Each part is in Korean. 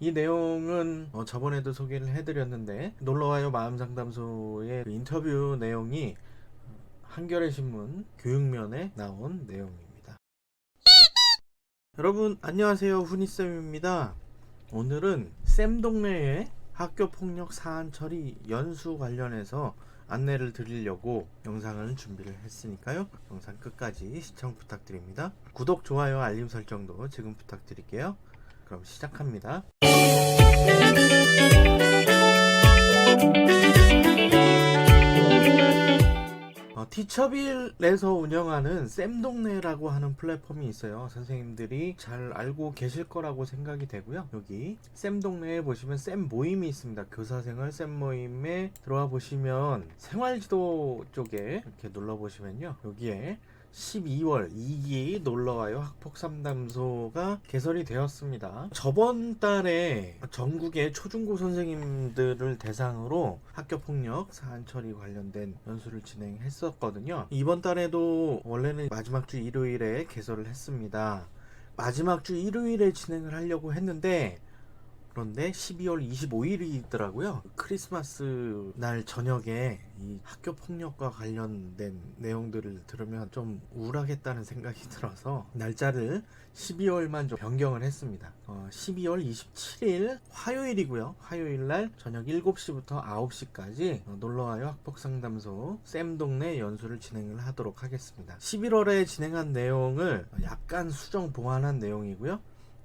이 내용은 어, 저번에도 소개를 해드렸는데 놀러와요 마음상담소의 그 인터뷰 내용이 어, 한겨레 신문 교육면에 나온 내용입니다. 여러분 안녕하세요 훈이쌤입니다. 오늘은 쌤 동네의 학교 폭력 사안 처리 연수 관련해서 안내를 드리려고 영상을 준비를 했으니까요. 영상 끝까지 시청 부탁드립니다. 구독, 좋아요, 알림 설정도 지금 부탁드릴게요. 그럼 시작합니다. 어, 티처빌에서 운영하는 쌤동네라고 하는 플랫폼이 있어요. 선생님들이 잘 알고 계실 거라고 생각이 되고요. 여기 쌤동네에 보시면 쌤 모임이 있습니다. 교사생활 쌤 모임에 들어와 보시면 생활지도 쪽에 이렇게 눌러 보시면요. 여기에 12월 2기 놀러와요 학폭 상담소가 개설이 되었습니다. 저번 달에 전국의 초중고 선생님들을 대상으로 학교 폭력 사안 처리 관련된 연수를 진행했었거든요. 이번 달에도 원래는 마지막 주 일요일에 개설을 했습니다. 마지막 주 일요일에 진행을 하려고 했는데 그런데 12월 25일이더라고요. 크리스마스 날 저녁에 이 학교 폭력과 관련된 내용들을 들으면 좀 우울하겠다는 생각이 들어서 날짜를 12월만 좀 변경을 했습니다. 어, 12월 27일 화요일이고요. 화요일 날 저녁 7시부터 9시까지 놀러와요 학폭 상담소 쌤동네 연수를 진행을 하도록 하겠습니다. 11월에 진행한 내용을 약간 수정 보완한 내용이고요.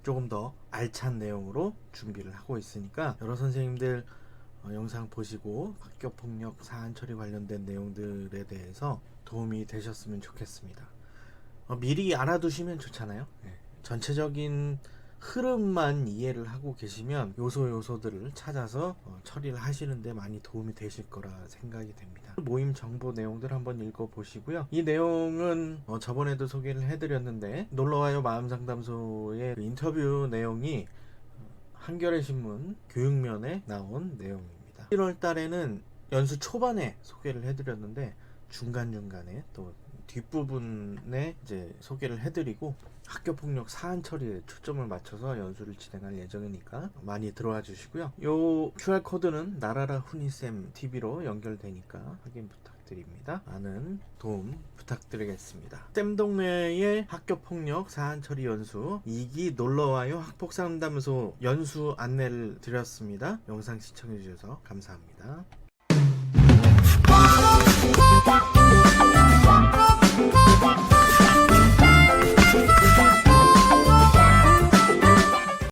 조금 더 알찬 내용으로 준비를 하고 있으니까 여러 선생님들 어, 영상 보시고 학교 폭력 사안 처리 관련된 내용들에 대해서 도움이 되셨으면 좋겠습니다. 어, 미리 알아두시면 좋잖아요. 예. 전체적인 흐름만 이해를 하고 계시면 요소 요소들을 찾아서 어, 처리를 하시는데 많이 도움이 되실 거라 생각이 됩니다. 모임 정보 내용들 한번 읽어 보시고요. 이 내용은 어, 저번에도 소개를 해드렸는데 놀러와요 마음상담소의 그 인터뷰 내용이 어, 한겨레 신문 교육면에 나온 내용입니다. 1월 달에는 연수 초반에 소개를 해드렸는데 중간 중간에 또 뒷부분에 이제 소개를 해드리고 학교 폭력 사안 처리에 초점을 맞춰서 연수를 진행할 예정이니까 많이 들어와 주시고요. 요 QR 코드는 나라라 훈이쌤 TV로 연결되니까 확인 부탁드립니다. 많은 도움 부탁드리겠습니다. 쌤 동네의 학교 폭력 사안 처리 연수 2기 놀러와요 학폭 상담소 연수 안내를 드렸습니다. 영상 시청해 주셔서 감사합니다. Bye.